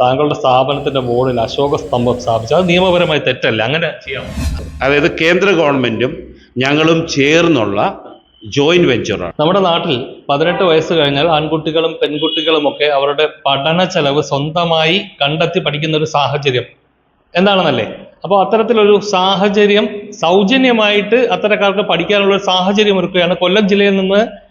താങ്കളുടെ സ്ഥാപനത്തിന്റെ ബോർഡിൽ അശോക സ്തംഭം സ്ഥാപിച്ചു. അത് നിയമപരമായി തെറ്റല്ല. അങ്ങനെ ചെയ്യാം. അതായത് കേന്ദ്ര ഗവൺമെന്റും ഞങ്ങളും ചേർന്നുള്ള ജോയിന്റ് വെഞ്ചറാണ്. നമ്മുടെ നാട്ടിൽ പതിനെട്ട് വയസ്സ് കഴിഞ്ഞാൽ ആൺകുട്ടികളും പെൺകുട്ടികളും ഒക്കെ അവരുടെ പഠന ചെലവ് സ്വന്തമായി കണ്ടെത്തി പഠിക്കുന്ന ഒരു സാഹചര്യം. എന്താണെന്നല്ലേ? അപ്പോൾ അത്തരത്തിലൊരു സാഹചര്യം സൗജന്യമായിട്ട് അത്തരക്കാർക്ക് പഠിക്കാനുള്ള ഒരു സാഹചര്യം ഒരുക്കുകയാണ് കൊല്ലം ജില്ലയിൽ നിന്ന്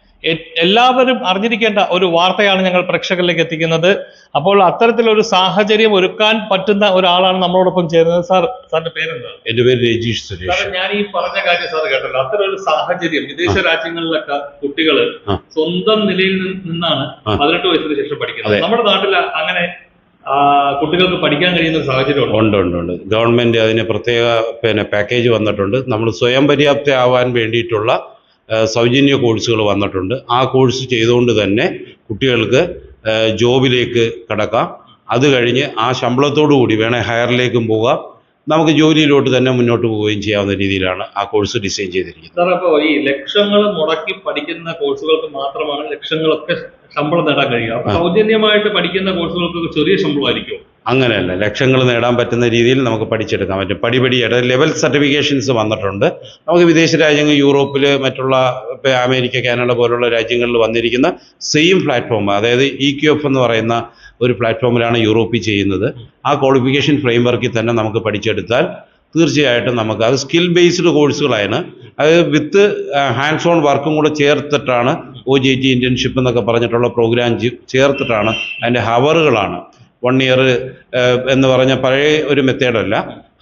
എല്ലാവരും അറിഞ്ഞിരിക്കേണ്ട ഒരു വാർത്തയാണ് ഞങ്ങൾ പ്രേക്ഷകരിലേക്ക് എത്തിക്കുന്നത്. അപ്പോൾ അത്തരത്തിലൊരു സാഹചര്യം ഒരുക്കാൻ പറ്റുന്ന ഒരാളാണ് നമ്മളോടൊപ്പം ചേരുന്നത്. സാർ സാറിന്റെ പേരെന്താണ് എന്റെ പേര് രജീഷ് സുരേഷ്. ഞാൻ ഈ പറഞ്ഞ കാര്യം സാർ കേട്ടല്ലോ. അത്തരം ഒരു സാഹചര്യം വിദേശ രാജ്യങ്ങളിലൊക്കെ കുട്ടികൾ സ്വന്തം നിലയിൽ നിന്നാണ്. പതിനെട്ട് വയസ്സിന് ശേഷം പഠിക്കുന്നത്. നമ്മുടെ നാട്ടിൽ അങ്ങനെ കുട്ടികൾക്ക് പഠിക്കാൻ കഴിയുന്ന സാഹചര്യം ഉണ്ട്? ഉണ്ട് ഉണ്ട് ഗവൺമെന്റ് അതിന് പ്രത്യേക പിന്നെ പാക്കേജ് വന്നിട്ടുണ്ട്. നമ്മൾ സ്വയം പര്യാപ്തയാവാൻ വേണ്ടിയിട്ടുള്ള സൗജന്യ കോഴ്സുകൾ വന്നിട്ടുണ്ട്. ആ കോഴ്സ് ചെയ്തുകൊണ്ട് തന്നെ കുട്ടികൾക്ക് ജോബിലേക്ക് കടക്കാം. അത് കഴിഞ്ഞ് ആ ശമ്പളത്തോടു കൂടി വേണേൽ ഹയറിലേക്കും പോകാം. നമുക്ക് ജോലിയിലോട്ട് തന്നെ മുന്നോട്ട് പോവുകയും ചെയ്യാവുന്ന രീതിയിലാണ് ആ കോഴ്സ് ഡിസൈൻ ചെയ്തിരിക്കുന്നത്. സാർ അപ്പോൾ ഈ ലക്ഷങ്ങൾ മുടക്കി പഠിക്കുന്ന കോഴ്സുകൾക്ക് മാത്രമാണ് ലക്ഷങ്ങളൊക്കെ ശമ്പളം നേടാൻ കഴിയുക. സൗജന്യമായിട്ട് പഠിക്കുന്ന കോഴ്സുകൾക്ക് ചെറിയ ശമ്പളമായിരിക്കും അങ്ങനെയല്ല. ലക്ഷങ്ങൾ നേടാൻ പറ്റുന്ന രീതിയിൽ നമുക്ക് പഠിച്ചെടുക്കാൻ പറ്റും പടിപടിയായിട്ട് ലെവൽ സർട്ടിഫിക്കേഷൻസ് വന്നിട്ടുണ്ട്. നമുക്ക് വിദേശ രാജ്യങ്ങൾ യൂറോപ്പിൽ മറ്റുള്ള ഇപ്പോൾ അമേരിക്ക കാനഡ പോലുള്ള രാജ്യങ്ങളിൽ വന്നിരിക്കുന്ന സെയിം പ്ലാറ്റ്ഫോം അതായത് ഇ ക്യു എഫ് എന്ന് പറയുന്ന ഒരു പ്ലാറ്റ്ഫോമിലാണ് യൂറോപ്പിൽ ചെയ്യുന്നത്. ആ ക്വാളിഫിക്കേഷൻ ഫ്രെയിംവർക്കിൽ തന്നെ നമുക്ക് പഠിച്ചെടുത്താൽ തീർച്ചയായിട്ടും നമുക്ക് അത് സ്കിൽ ബേസ്ഡ് കോഴ്സുകളാണ് അത് വിത്ത് ഹാൻഡ്സ് ഓൺ വർക്കും കൂടെ ചേർത്തിട്ടാണ് ഒ ജി ടി ഇന്റേൺഷിപ്പ് എന്നൊക്കെ പറഞ്ഞിട്ടുള്ള പ്രോഗ്രാം ചേർത്തിട്ടാണ് അതിന്റെ ഹവറുകളാണ് വൺ ഇയർ എന്ന് പറഞ്ഞ പഴയ ഒരു മെത്തേഡല്ല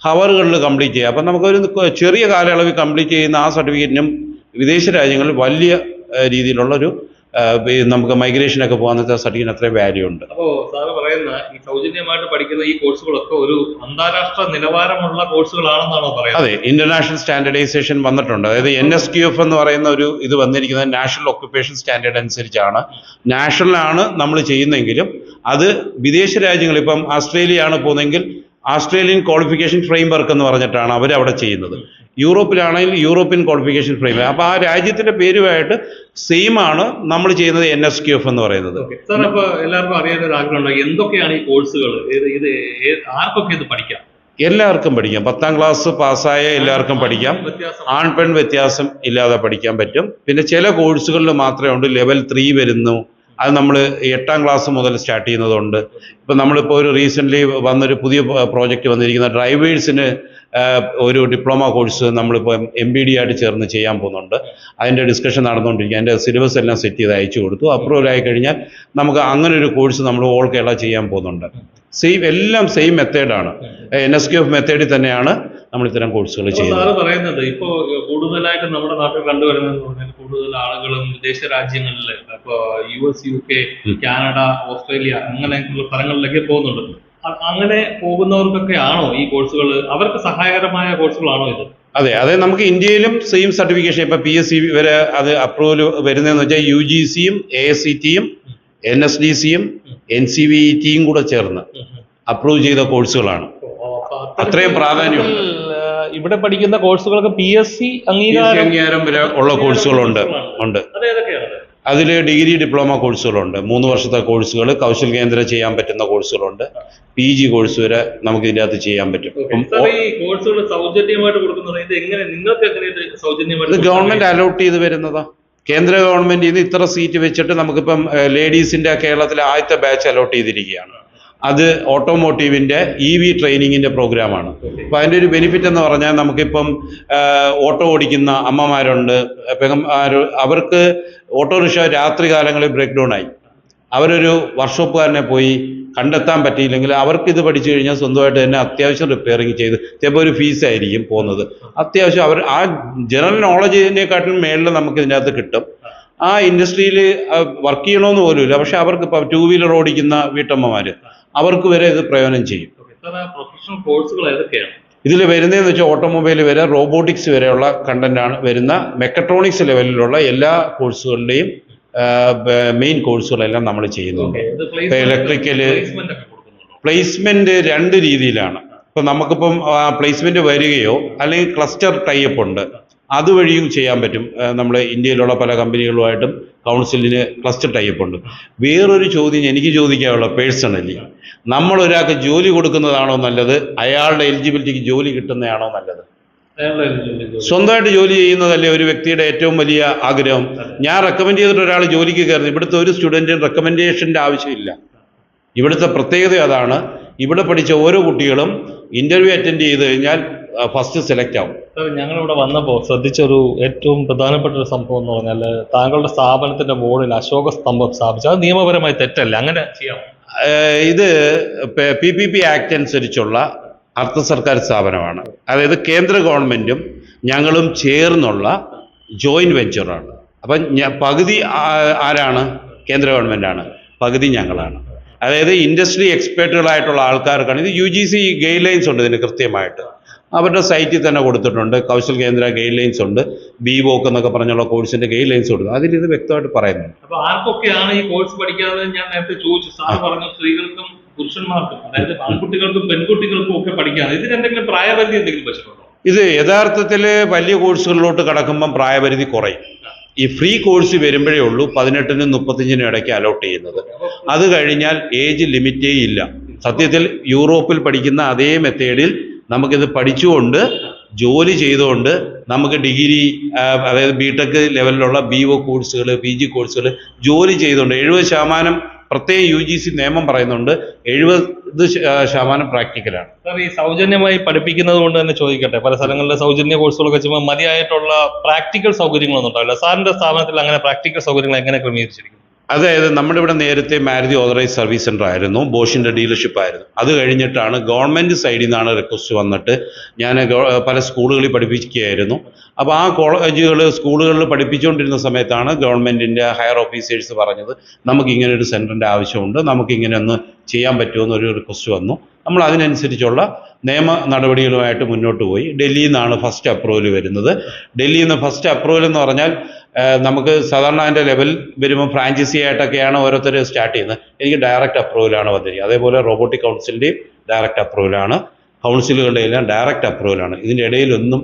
ഹവറുകളിൽ കംപ്ലീറ്റ് ചെയ്യുക അപ്പം നമുക്കൊരു ചെറിയ കാലയളവിൽ കംപ്ലീറ്റ് ചെയ്യുന്ന ആ സർട്ടിഫിക്കറ്റിനും വിദേശ രാജ്യങ്ങളിൽ വലിയ രീതിയിലുള്ള ഈ നമുക്ക് മൈഗ്രേഷനൊക്കെ പോകാന്നത്തെ സർട്ടിഫിക്കറ്റ് അത്രയും വാല്യൂ ഉണ്ട്. അപ്പോ സാറ് പറയുന്ന ഈ സൗജന്യമായിട്ട് പഠിക്കുന്ന ഈ കോഴ്സുകളൊക്കെ ഒരു അന്താരാഷ്ട്ര നിലവാരമുള്ള കോഴ്സുകളാണെന്നാണോ പറയുന്നത്? അതെ ഇന്റർനാഷണൽ സ്റ്റാൻഡേർഡൈസേഷൻ വന്നിട്ടുണ്ട്. അതായത് എൻ എസ് ക്യു എഫ് എന്ന് പറയുന്ന ഒരു ഇത് വന്നിരിക്കുന്നത് നാഷണൽ ഒക്യുപ്പേഷൻ സ്റ്റാൻഡേർഡ് അനുസരിച്ചാണ്. നാഷണലാണ് നമ്മൾ ചെയ്യുന്നെങ്കിലും അത് വിദേശ രാജ്യങ്ങൾ ഇപ്പം ആസ്ട്രേലിയ ആണ് പോകുന്നതെങ്കിൽ ആസ്ട്രേലിയൻ ക്വാളിഫിക്കേഷൻ ഫ്രെയിംവർക്ക് എന്ന് പറഞ്ഞിട്ടാണ് അവർ അവിടെ ചെയ്യുന്നത്. യൂറോപ്പിലാണെങ്കിൽ യൂറോപ്യൻ ക്വാളിഫിക്കേഷൻ ഫ്രെയിം. അപ്പോൾ ആ രാജ്യത്തിന്റെ പേരുമായിട്ട് സെയിം ആണ് നമ്മൾ ചെയ്യുന്നത് എൻ എസ് ക്യു എഫ് എന്ന് പറയുന്നത്. സാർ അപ്പോൾ എല്ലാവർക്കും അറിയാൻ ഒരു ആഗ്രഹമുണ്ട് എന്തൊക്കെയാണ് ഈ കോഴ്സുകൾ? ഇത് ആർക്കൊക്കെ ഇത് പഠിക്കാം? എല്ലാവർക്കും പഠിക്കാം. പത്താം ക്ലാസ് പാസ്സായ എല്ലാവർക്കും പഠിക്കാം. ആൺ പെൺ വ്യത്യാസം ഇല്ലാതെ പഠിക്കാൻ പറ്റും. പിന്നെ ചില കോഴ്സുകളിൽ മാത്രമേ ഉണ്ട്. ലെവൽ ത്രീ വരുന്നു. അത് നമ്മൾ എട്ടാം ക്ലാസ് മുതൽ സ്റ്റാർട്ട് ചെയ്യുന്നതുണ്ട്. ഇപ്പം നമ്മളിപ്പോൾ ഒരു റീസെന്റ്ലി വന്നൊരു പുതിയ പ്രോജക്റ്റ് വന്നിരിക്കുന്ന ഡ്രൈവേഴ്സിന് ഒരു ഡിപ്ലോമ കോഴ്സ് നമ്മളിപ്പോൾ എം ബി ഡി ആയിട്ട് ചേർന്ന് ചെയ്യാൻ പോകുന്നുണ്ട്. അതിന്റെ ഡിസ്കഷൻ നടന്നുകൊണ്ടിരിക്കുക അതിന്റെ സിലബസ് എല്ലാം സെറ്റ് ചെയ്ത് അയച്ചു കൊടുത്തു. അപ്രൂവൽ ആയി കഴിഞ്ഞാൽ നമുക്ക് അങ്ങനെ ഒരു കോഴ്സ് നമ്മൾ ഓൾ കേരള ചെയ്യാൻ പോകുന്നുണ്ട്. സെയിം എല്ലാം സെയിം മെത്തേഡാണ് എൻ എസ് ക്യു എഫ് മെത്തേഡിൽ തന്നെയാണ് നമ്മൾ ഇത്തരം കോഴ്സുകൾ ചെയ്യുന്നത്. പറയുന്നത് ഇപ്പോൾ കൂടുതലായിട്ട് നമ്മുടെ നാട്ടിൽ കണ്ടുവരുന്നതെന്ന് പറഞ്ഞാൽ കൂടുതൽ ആളുകളും വിദേശ രാജ്യങ്ങളിൽ ഇപ്പോൾ U S U K Canada Australia അങ്ങനെയൊക്കെയുള്ള സ്ഥലങ്ങളിലേക്ക് പോകുന്നുണ്ട്. അങ്ങനെ പോകുന്നവർക്കൊക്കെ ആണോ ഈ കോഴ്സുകൾ അവർക്ക് സഹായകരമായ കോഴ്സുകളാണോ ഇത്? അതെ അതെ നമുക്ക് ഇന്ത്യയിലും സെയിം സർട്ടിഫിക്കേഷൻ ഇപ്പൊ പി എസ് സി വരെ അത് അപ്രൂവൽ വരുന്നതെന്ന് വെച്ചാൽ യു ജി സിയും എ എസ് സി ടിയും എൻ എസ് ഡി സിയും എൻ സി വി ടിയും കൂടെ ചേർന്ന് അപ്രൂവ് ചെയ്ത കോഴ്സുകളാണ്. അത്രയും പ്രാധാന്യം. ഇവിടെ പഠിക്കുന്ന കോഴ്സുകൾക്ക് പി എസ് സി അംഗീകാരം ഉള്ള കോഴ്സുകളുണ്ട് ഉണ്ട്. അതിൽ ഡിഗ്രി ഡിപ്ലോമ കോഴ്സുകളുണ്ട്. മൂന്ന് വർഷത്തെ കോഴ്സുകൾ കൗശൽ കേന്ദ്ര ചെയ്യാൻ പറ്റുന്ന കോഴ്സുകളുണ്ട്. പി ജി കോഴ്സ് വരെ നമുക്ക് ഇതിന്റെ അകത്ത് ചെയ്യാൻ പറ്റും. കോഴ്സുകൾ സൗജന്യമായിട്ട് കൊടുക്കുന്നത് ഇത് എങ്ങനെ നിങ്ങൾക്ക് എങ്ങനെ സൗജന്യമായിട്ട് ഗവൺമെന്റ് അലോട്ട് ചെയ്ത് വരുന്നതാ. കേന്ദ്ര ഗവൺമെന്റ് നിന്ന് ഇത്ര സീറ്റ് വെച്ചിട്ട് നമുക്കിപ്പം ലേഡീസിന്റെ കേരളത്തിലെ ആദ്യത്തെ ബാച്ച് അലോട്ട് ചെയ്തിരിക്കുകയാണ്. അത് ഓട്ടോമോട്ടീവിന്റെ ഇ വി ട്രെയിനിങ്ങിന്റെ പ്രോഗ്രാമാണ്. അപ്പോൾ അതിന്റെ ഒരു ബെനിഫിറ്റ് എന്ന് പറഞ്ഞാൽ നമുക്കിപ്പം ഓട്ടോ ഓടിക്കുന്ന അമ്മമാരുണ്ട്. അവർക്ക് ഓട്ടോറിക്ഷ രാത്രി കാലങ്ങളിൽ ബ്രേക്ക് ഡൗൺ ആയി. അവരൊരു വർക്ക്ഷോപ്പുകാരനെ പോയി കണ്ടെത്താൻ പറ്റിയില്ലെങ്കിൽ അവർക്ക് ഇത് പഠിച്ചു കഴിഞ്ഞാൽ സ്വന്തമായിട്ട് തന്നെ അത്യാവശ്യം റിപ്പയറിങ് ചെയ്ത് ചിലപ്പോൾ ഒരു ഫീസ് ആയിരിക്കും പോകുന്നത്. അത്യാവശ്യം അവർ ആ ജനറൽ നോളജിനെക്കാട്ടിലും മേളിൽ നമുക്ക് ഇതിന്റെ അകത്ത് കിട്ടും. ആ ഇൻഡസ്ട്രിയിൽ വർക്ക് ചെയ്യണമെന്ന് പോലുമില്ല. പക്ഷെ അവർക്ക് ഇപ്പോൾ ടൂ വീലർ ഓടിക്കുന്ന വീട്ടമ്മമാർ അവർക്ക് വരെ ഇത് പ്രയോജനം ചെയ്യും. പ്രൊഫഷണൽ കോഴ്സുകൾ ഏതൊക്കെയാണ്? ഇതിൽ വരുന്നതെന്ന് വെച്ചാൽ ഓട്ടോമൊബൈൽ വരെ റോബോട്ടിക്സ് വരെയുള്ള കണ്ടന്റാണ് വരുന്ന മെക്കട്രോണിക്സ് ലെവലിലുള്ള എല്ലാ കോഴ്സുകളുടെയും മെയിൻ കോഴ്സുകളെല്ലാം നമ്മൾ ചെയ്യുന്നുണ്ട് കൊടുക്കുന്നുണ്ടോ? പ്ലേസ്മെന്റ് രണ്ട് രീതിയിലാണ്. ഇപ്പൊ നമുക്കിപ്പം പ്ലേസ്മെന്റ് വരികയോ അല്ലെങ്കിൽ ക്ലസ്റ്റർ ടൈപ്പ് ഉണ്ട്. അതുവഴിയും ചെയ്യാൻ പറ്റും. നമ്മുടെ ഇന്ത്യയിലുള്ള പല കമ്പനികളുമായിട്ടും കൗൺസിലിന് ക്ലസ്റ്റർ ടൈപ്പ് ഉണ്ട്. വേറൊരു ചോദ്യം എനിക്ക് ചോദിക്കാനുള്ള പേഴ്സണലി നമ്മൾ ഒരാൾക്ക് ജോലി കൊടുക്കുന്നതാണോ നല്ലത്? അയാളുടെ എലിജിബിലിറ്റിക്ക് ജോലി കിട്ടുന്നതാണോ നല്ലത്? സ്വന്തമായിട്ട് ജോലി ചെയ്യുന്നതല്ലേ ഒരു വ്യക്തിയുടെ ഏറ്റവും വലിയ ആഗ്രഹം? ഞാൻ റെക്കമെൻഡ് ചെയ്തിട്ട് ഒരാൾ ജോലിക്ക് കയറുന്നു. ഇവിടുത്തെ ഒരു സ്റ്റുഡന്റിനും റെക്കമെൻഡേഷന്റെ ആവശ്യമില്ല. ഇവിടുത്തെ പ്രത്യേകത അതാണ്. ഇവിടെ പഠിച്ച ഓരോ കുട്ടികളും ഇന്റർവ്യൂ അറ്റൻഡ് ചെയ്ത് കഴിഞ്ഞാൽ ഫസ്റ്റ് സെലക്ട് ആവും. ഞങ്ങൾ ഇവിടെ വന്നപ്പോൾ ശ്രദ്ധിച്ചൊരു ഏറ്റവും പ്രധാനപ്പെട്ട ഒരു സംഭവം എന്ന് പറഞ്ഞാൽ താങ്കളുടെ സ്ഥാപനത്തിന്റെ മുകളിൽ അശോക സ്തംഭം സ്ഥാപിച്ചു. അത് നിയമപരമായി തെറ്റല്ല. അങ്ങനെ ചെയ്യാം. ഇത് പി പി പി ആക്ട് അനുസരിച്ചുള്ള അർദ്ധ സർക്കാർ സ്ഥാപനമാണ്. അതായത് കേന്ദ്ര ഗവൺമെന്റും ഞങ്ങളും ചേർന്നുള്ള ജോയിന്റ് വെഞ്ചറാണ്. അപ്പം പകുതി ആരാണ്? കേന്ദ്ര ഗവൺമെന്റാണ് പകുതി ഞങ്ങളാണ്. അതായത് ഇൻഡസ്ട്രി എക്സ്പേർട്ടുകളായിട്ടുള്ള ആൾക്കാർക്കാണ്. ഇത് U G C guide lines ഉണ്ട് ഇതിന് കൃത്യമായിട്ട്. അവരുടെ സൈറ്റിൽ തന്നെ കൊടുത്തിട്ടുണ്ട്. കൗശൽ കേന്ദ്ര ഗൈഡ് ലൈൻസ് ഉണ്ട്. ബി വോക്ക് എന്നൊക്കെ പറഞ്ഞുള്ള കോഴ്സിന്റെ ഗൈഡ് ലൈൻസ് ഉണ്ട് അതിൽ ഇത് വ്യക്തമായിട്ട് പറയുന്നുണ്ട്. അപ്പൊ ആർക്കൊക്കെയാണ് ഈ കോഴ്സ് പഠിക്കാതെ ഞാൻ നേരത്തെ ചോദിച്ചു. സാർ പറഞ്ഞു സ്ത്രീകൾക്കും പുരുഷന്മാർക്കും അതായത് ആൺകുട്ടികൾക്കും പെൺകുട്ടികൾക്കും ഒക്കെ പഠിക്കാം ഇതിന് എന്തെങ്കിലും പ്രായപരിധി എന്തെങ്കിലും വെച്ചിട്ടുണ്ടോ? ഇത് യഥാർത്ഥത്തിൽ വലിയ കോഴ്സുകളിലോട്ട് കടക്കുമ്പം പ്രായപരിധി കുറയും. ഈ ഫ്രീ കോഴ്സ് വരുമ്പോഴേ ഉള്ളൂ പതിനെട്ടിനും മുപ്പത്തഞ്ചിനും ഇടയ്ക്ക് അലോട്ട് ചെയ്യുന്നത്. അത് കഴിഞ്ഞാൽ ഏജ് ലിമിറ്റേ ഇല്ല. സത്യത്തിൽ യൂറോപ്പിൽ പഠിക്കുന്ന അതേ മെത്തേഡിൽ നമുക്കിത് പഠിച്ചുകൊണ്ട് ജോലി ചെയ്തുകൊണ്ട് നമുക്ക് ഡിഗ്രി അതായത് ബി ടെക് ലെവലിലുള്ള ബി ഒ കോഴ്സുകൾ പി ജി കോഴ്സുകൾ ജോലി ചെയ്തുകൊണ്ട് എഴുപത് ശതമാനം പ്രത്യേക യു ജി സി നിയമം പറയുന്നുണ്ട് എഴുപത് ശതമാനം പ്രാക്ടിക്കലാണ് സാർ ഈ സൗജന്യമായി പഠിപ്പിക്കുന്നത് കൊണ്ട് തന്നെ ചോദിക്കട്ടെ പല സ്ഥലങ്ങളിലെ സൗജന്യ കോഴ്സുകളൊക്കെ ചെയ്യുമ്പോൾ മതിയായിട്ടുള്ള പ്രാക്ടിക്കൽ സൗകര്യങ്ങളൊന്നും ഉണ്ടാവില്ല. സാറിന്റെ സ്ഥാപനത്തിൽ അങ്ങനെ പ്രാക്ടിക്കൽ സൗകര്യങ്ങൾ എങ്ങനെ ക്രമീകരിച്ചിരിക്കും അതായത് നമ്മുടെ ഇവിടെ നേരത്തെ മാരുതി ഓതറൈസ് സർവീസ് സെന്റർ ആയിരുന്നു ബോഷിന്റെ ഡീലർഷിപ്പ് ആയിരുന്നു. അത് കഴിഞ്ഞിട്ടാണ് ഗവൺമെന്റ് സൈഡിൽ നിന്നാണ് റിക്വസ്റ്റ് വന്നിട്ട് ഞാൻ പല സ്കൂളുകളിൽ പഠിപ്പിക്കുകയായിരുന്നു. അപ്പോൾ ആ കോളേജുകൾ സ്കൂളുകളിൽ പഠിപ്പിച്ചുകൊണ്ടിരുന്ന സമയത്താണ് ഗവൺമെന്റിന്റെ ഹയർ ഓഫീസേഴ്സ് പറഞ്ഞത് നമുക്ക് ഇങ്ങനെ ഒരു സെന്ററിന്റെ ആവശ്യമുണ്ട് നമുക്ക് ഇങ്ങനെ ഒന്ന് ചെയ്യാൻ പറ്റുമെന്ന് ഒരു റിക്വസ്റ്റ് വന്നു. നമ്മൾ അതിനനുസരിച്ചുള്ള നിയമ നടപടികളുമായിട്ട് മുന്നോട്ട് പോയി. ഡൽഹിയിൽ നിന്നാണ് ഫസ്റ്റ് അപ്രൂവൽ വരുന്നത്. ഡൽഹിയിൽ നിന്ന് ഫസ്റ്റ് അപ്രൂവൽ എന്ന് പറഞ്ഞാൽ നമുക്ക് സാധാരണ അതിന്റെ ലെവൽ വരുമ്പോൾ ഫ്രാഞ്ചൈസി ആയിട്ടൊക്കെയാണ് ഓരോരുത്തർ സ്റ്റാർട്ട് ചെയ്യുന്നത്. എനിക്ക് ഡയറക്റ്റ് അപ്രൂവലാണ് വന്നിരിക്കുന്നത്. അതേപോലെ റോബോട്ടിക് കൗൺസിലിന്റെയും ഡയറക്റ്റ് അപ്രൂവലാണ് കൗൺസിലുകളുടെ എല്ലാം ഡയറക്റ്റ് അപ്രൂവലാണ് ഇതിന്റെ ഇടയിലൊന്നും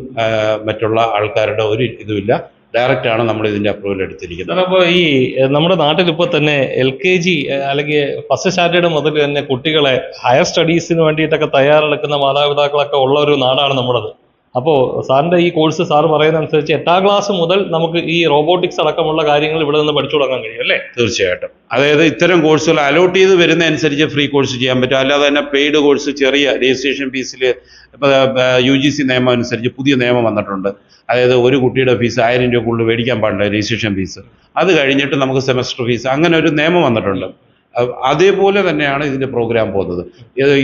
മറ്റുള്ള ആൾക്കാരുടെ ഒരു ഇതുമില്ല. ഡയറക്റ്റ് ആണ് നമ്മൾ ഇതിന്റെ അപ്രൂവൽ എടുത്തിരിക്കുന്നത്. അപ്പോൾ ഈ നമ്മുടെ നാട്ടിൽ ഇപ്പോൾ തന്നെ എൽ കെ ജി അല്ലെങ്കിൽ ഫസ്റ്റ് സ്റ്റാൻഡേർഡ് മുതൽ തന്നെ കുട്ടികളെ ഹയർ സ്റ്റഡീസിന് വേണ്ടിയിട്ടൊക്കെ തയ്യാറെടുക്കുന്ന മാതാപിതാക്കളൊക്കെ ഉള്ള ഒരു നാടാണ് നമ്മുടേത്. അപ്പോൾ സാറിന്റെ ഈ കോഴ്സ് സാർ പറയുന്ന അനുസരിച്ച് എട്ടാം ക്ലാസ് മുതൽ നമുക്ക് ഈ റോബോട്ടിക്സ് അടക്കമുള്ള കാര്യങ്ങൾ ഇവിടെ നിന്ന് പഠിച്ചു തുടങ്ങാൻ കഴിയും അല്ലേ? തീർച്ചയായിട്ടും. അതായത് ഇത്തരം കോഴ്സുകൾ അലോട്ട് ചെയ്ത് വരുന്ന അനുസരിച്ച് ഫ്രീ കോഴ്സ് ചെയ്യാൻ പറ്റും. അല്ലാതെ തന്നെ പെയ്ഡ് കോഴ്സ് ചെറിയ രജിസ്ട്രേഷൻ ഫീസിൽ യു ജി സി നിയമം അനുസരിച്ച് പുതിയ നിയമം വന്നിട്ടുണ്ട്. അതായത് ഒരു കുട്ടിയുടെ ഫീസ് ആയിരം രൂപ കൂടുതൽ മേടിക്കാൻ പാടില്ല രജിസ്ട്രേഷൻ ഫീസ് അത് കഴിഞ്ഞിട്ട് നമുക്ക് സെമസ്റ്റർ ഫീസ് അങ്ങനെ ഒരു നിയമം വന്നിട്ടുണ്ട്. അതേപോലെ തന്നെയാണ് ഇതിന്റെ പ്രോഗ്രാം പോകുന്നത്.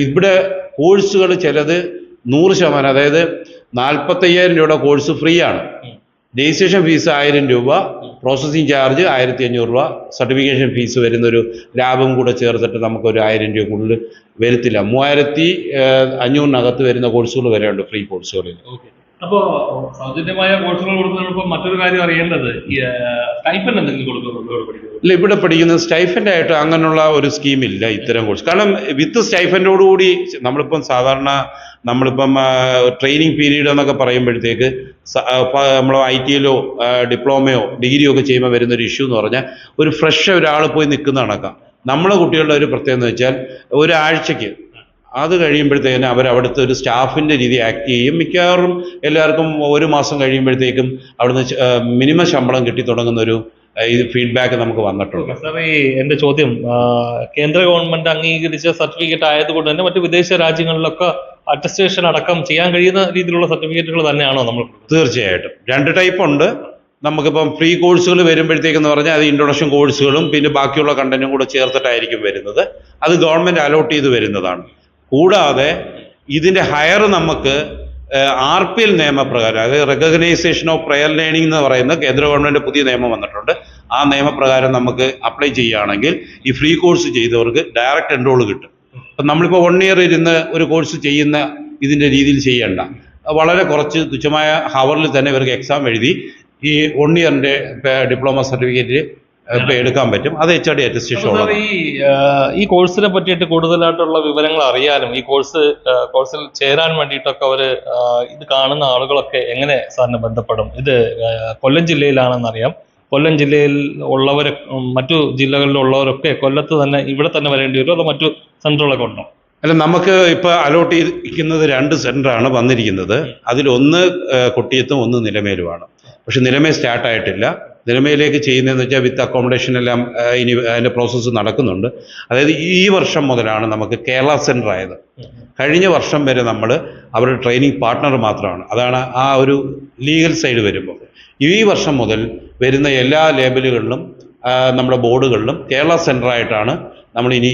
ഇവിടെ കോഴ്സുകൾ ചിലത് നൂറ് ശതമാനം അതായത് നാൽപ്പത്തയ്യായിരം രൂപയുടെ കോഴ്സ് ഫ്രീ ആണ് രജിസ്ട്രേഷൻ ഫീസ് ആയിരം രൂപ പ്രോസസ്സിംഗ് ചാർജ് ആയിരത്തി അഞ്ഞൂറ് രൂപ സർട്ടിഫിക്കേഷൻ ഫീസ് വരുന്നൊരു ലാഭം കൂടെ ചേർത്തിട്ട് നമുക്കൊരു ആയിരം രൂപ കൂടുതൽ വരത്തില്ല. മൂവായിരത്തി അഞ്ഞൂറിനകത്ത് വരുന്ന കോഴ്സുകൾ വരെയുണ്ട് ഫ്രീ കോഴ്സുകളിൽ. അപ്പോൾ സൗജന്യമായ കോഴ്സുകൾ കൊടുക്കുന്നതോടൊപ്പം മറ്റൊരു കാര്യം അറിയേണ്ടത് സ്റ്റൈഫൻ എന്തെങ്കിലും കൊടുക്കുന്നുണ്ടോ ഇല്ല ഇവിടെ പഠിക്കുന്ന സ്റ്റൈഫന്റ് ആയിട്ട് അങ്ങനെയുള്ള ഒരു സ്കീമില്ല ഇത്തരം കോഴ്സ് കാരണം വിത്ത് സ്റ്റൈഫന്റോടുകൂടി നമ്മളിപ്പം സാധാരണ നമ്മളിപ്പം ട്രെയിനിങ് പീരീഡ് എന്നൊക്കെ പറയുമ്പോഴത്തേക്ക് നമ്മൾ ഐ ടിയിലോ ഡിപ്ലോമയോ ഡിഗ്രിയോ ഒക്കെ ചെയ്യുമ്പോൾ വരുന്ന ഒരു ഇഷ്യൂ എന്ന് പറഞ്ഞാൽ ഒരു ഫ്രഷ് ഒരാൾ പോയി നിൽക്കുന്ന കണക്കാം. നമ്മളെ കുട്ടികളുടെ ഒരു പ്രത്യേകത എന്ന് വെച്ചാൽ ഒരാഴ്ചയ്ക്ക് അത് കഴിയുമ്പോഴത്തേക്കിന് അവർ അവിടുത്തെ ഒരു സ്റ്റാഫിന്റെ രീതി ആക്ട് ചെയ്യും. മിക്കവാറും എല്ലാവർക്കും ഒരു മാസം കഴിയുമ്പോഴത്തേക്കും അവിടുന്ന് മിനിമം ശമ്പളം കിട്ടി തുടങ്ങുന്ന ഒരു ഇത് ഫീഡ്ബാക്ക് നമുക്ക് വന്നിട്ടുണ്ട്. സാർ ഈ എന്റെ ചോദ്യം കേന്ദ്ര ഗവൺമെന്റ് അംഗീകരിച്ച സർട്ടിഫിക്കറ്റ് ആയതുകൊണ്ട് തന്നെ മറ്റ് വിദേശ രാജ്യങ്ങളിലൊക്കെ അറ്റസ്റ്റേഷൻ അടക്കം ചെയ്യാൻ കഴിയുന്ന രീതിയിലുള്ള സർട്ടിഫിക്കറ്റുകൾ തന്നെയാണോ നമ്മൾ? തീർച്ചയായിട്ടും. രണ്ട് ടൈപ്പ് ഉണ്ട്. നമുക്കിപ്പം ഫ്രീ കോഴ്സുകൾ വരുമ്പോഴത്തേക്കെന്ന് പറഞ്ഞാൽ അത് ഇൻട്രൊഡക്ഷൻ കോഴ്സുകളും പിന്നെ ബാക്കിയുള്ള കണ്ടന്റും കൂടെ ചേർത്തിട്ടായിരിക്കും വരുന്നത്. അത് ഗവൺമെന്റ് അലോട്ട് ചെയ്ത് വരുന്നതാണ്. കൂടാതെ ഇതിന്റെ ഹയർ നമുക്ക് ആർ പി എൽ നിയമപ്രകാരം അതായത് റെക്കഗ്നൈസേഷൻ ഓഫ് പ്രയർ ലേണിംഗ് എന്ന് പറയുന്ന കേന്ദ്ര ഗവൺമെന്റ് പുതിയ നിയമം വന്നിട്ടുണ്ട്. ആ നിയമപ്രകാരം നമുക്ക് അപ്ലൈ ചെയ്യുകയാണെങ്കിൽ ഈ ഫ്രീ കോഴ്സ് ചെയ്തവർക്ക് ഡയറക്റ്റ് എൻറോൾ കിട്ടും. അപ്പം നമ്മളിപ്പോൾ വൺ ഇയർ ഇരുന്ന് ഒരു കോഴ്സ് ചെയ്യുന്ന ഇതിന്റെ രീതിയിൽ ചെയ്യണ്ട. വളരെ കുറച്ച് തുച്ഛമായ ഹവറിൽ തന്നെ ഇവർക്ക് എക്സാം എഴുതി ഈ വൺ ഇയറിന്റെ ഡിപ്ലോമ സർട്ടിഫിക്കറ്റ് എടുക്കാൻ പറ്റും. അത് എച്ച് ഡി അറ്റസ്റ്റേഷൻ ഉള്ളത് ഈ ഈ കോഴ്സിനെ പറ്റിയിട്ട് കൂടുതലായിട്ടുള്ള വിവരങ്ങൾ അറിയാനും ഈ കോഴ്സ് കോഴ്സിൽ ചേരാൻ വേണ്ടിയിട്ടൊക്കെ അവർ ഇത് കാണുന്ന ആളുകളൊക്കെ എങ്ങനെ സാറിനെ ബന്ധപ്പെടും? ഇത് കൊല്ലം ജില്ലയിലാണെന്നറിയാം. കൊല്ലം ജില്ലയിൽ ഉള്ളവരെ മറ്റു ജില്ലകളിലുള്ളവരൊക്കെ കൊല്ലത്ത് തന്നെ ഇവിടെ തന്നെ വരേണ്ടി വരും അതോ മറ്റു സെന്ററുകളൊക്കെ ഉണ്ടോ? അല്ല നമുക്ക് ഇപ്പോൾ അലോട്ട് ചെയ്തിരിക്കുന്നത് രണ്ട് സെന്ററാണ് വന്നിരിക്കുന്നത്. അതിലൊന്ന് കൊട്ടിയത്തും ഒന്ന് നിലമേലുമാണ്. പക്ഷെ നിലമേൽ സ്റ്റാർട്ട് ആയിട്ടില്ല നിലമയിലേക്ക് ചെയ്യുന്നതെന്ന് വെച്ചാൽ വിത്ത് അക്കോമഡേഷൻ എല്ലാം ഇനി അതിന്റെ പ്രോസസ്സ് നടക്കുന്നുണ്ട്. അതായത് ഈ വർഷം മുതലാണ് നമുക്ക് കേരള സെന്റർ ആയത്. കഴിഞ്ഞ വർഷം വരെ നമ്മൾ അവരുടെ ട്രെയിനിങ് പാർട്ട്ണർ മാത്രമാണ്. അതാണ് ആ ഒരു ലീഗൽ സൈഡ് വരുമ്പോൾ. ഈ വർഷം മുതൽ വരുന്ന എല്ലാ ലേബലുകളിലും നമ്മുടെ ബോർഡുകളിലും കേരള സെന്റർ ആയിട്ടാണ് നമ്മൾ ഇനി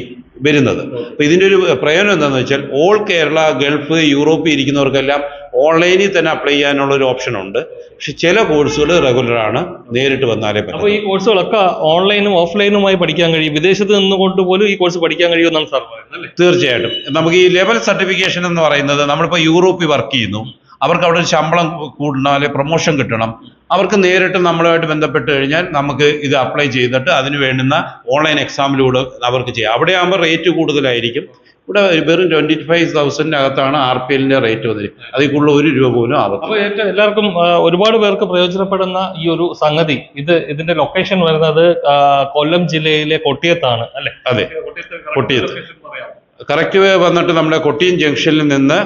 വരുന്നത്. അപ്പോൾ ഇതിന്റെ ഒരു പ്രയോജനം എന്താണെന്ന് വെച്ചാൽ ഓൾ കേരള ഗൾഫ് യൂറോപ്പിൽ ഇരിക്കുന്നവർക്കെല്ലാം ഓൺലൈനിൽ തന്നെ അപ്ലൈ ചെയ്യാനുള്ള ഒരു ഓപ്ഷൻ ഉണ്ട്. പക്ഷെ ചില കോഴ്സുകൾ റെഗുലർ ആണ് നേരിട്ട് വന്നാലേ അപ്പോൾ പറ്റും ഈ കോഴ്സുകളൊക്കെ ഓൺലൈനും ഓഫ്ലൈനുമായി പഠിക്കാൻ കഴിയും. വിദേശത്ത് നിന്നുകൊണ്ട് പോലും ഈ കോഴ്സ് പഠിക്കാൻ കഴിയുമെന്നാണ് സാർ പറയുന്നത് തീർച്ചയായിട്ടും. നമുക്ക് ഈ ലെവൽ സർട്ടിഫിക്കേഷൻ എന്ന് പറയുന്നത് നമ്മളിപ്പോൾ യൂറോപ്പിൽ വർക്ക് ചെയ്യുന്നു. അവർക്ക് അവിടെ ഒരു ശമ്പളം കൂടണം അല്ലെങ്കിൽ പ്രൊമോഷൻ കിട്ടണം. അവർക്ക് നേരിട്ട് നമ്മളുമായിട്ട് ബന്ധപ്പെട്ട് കഴിഞ്ഞാൽ നമുക്ക് ഇത് അപ്ലൈ ചെയ്തിട്ട് അതിന് വേണ്ടുന്ന ഓൺലൈൻ എക്സാമിലൂടെ അവർക്ക് ചെയ്യാം. അവിടെ ആകുമ്പോൾ റേറ്റ് കൂടുതലായിരിക്കും. ഇവിടെ വെറും ട്വന്റി ഫൈവ് തൗസൻഡിനകത്താണ് ആർ പി എല്ലിന്റെ റേറ്റ് വന്നിരിക്കുന്നത്. അതിൽ കൂടുതൽ ഒരു രൂപ പോലും ആവത്തില്ല. അപ്പോൾ ഏറ്റവും എല്ലാവർക്കും ഒരുപാട് പേർക്ക് പ്രയോജനപ്പെടുന്ന ഈ ഒരു സംഗതി ഇത് ഇതിന്റെ ലൊക്കേഷൻ വരുന്നത് കൊല്ലം ജില്ലയിലെ കൊട്ടിയത്താണ് അല്ലെ? അതെ. കൊട്ടിയത്ത്. കറക്റ്റ് വന്നിട്ട് നമ്മുടെ കൊട്ടിയം ജംഗ്ഷനിൽ നിന്ന്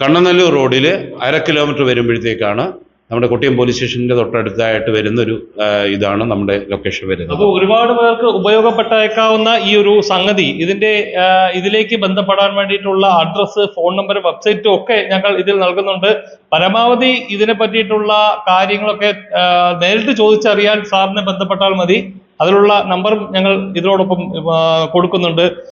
കണ്ണനല്ലൂർ റോഡിൽ അര കിലോമീറ്റർ വരുമ്പോഴത്തേക്കാണ് നമ്മുടെ കൊട്ടിയം പോലീസ് സ്റ്റേഷന്റെ തൊട്ടടുത്തായിട്ട് വരുന്ന ഒരു ഇതാണ് നമ്മുടെ ലൊക്കേഷൻ വരുന്നത്. അപ്പോൾ ഒരുപാട് പേർക്ക് ഉപയോഗപ്പെട്ടേക്കാവുന്ന ഈ ഒരു സംഗതി ഇതിന്റെ ഇതിലേക്ക് ബന്ധപ്പെടാൻ വേണ്ടിയിട്ടുള്ള അഡ്രസ്സ് ഫോൺ നമ്പർ വെബ്സൈറ്റും ഒക്കെ ഞങ്ങൾ ഇതിൽ നൽകുന്നുണ്ട്. പരമാവധി ഇതിനെ പറ്റിയിട്ടുള്ള കാര്യങ്ങളൊക്കെ നേരിട്ട് ചോദിച്ചറിയാൻ സാറിനെ ബന്ധപ്പെട്ടാൽ മതി. അതിലുള്ള നമ്പറും ഞങ്ങൾ ഇതിനോടൊപ്പം കൊടുക്കുന്നുണ്ട്.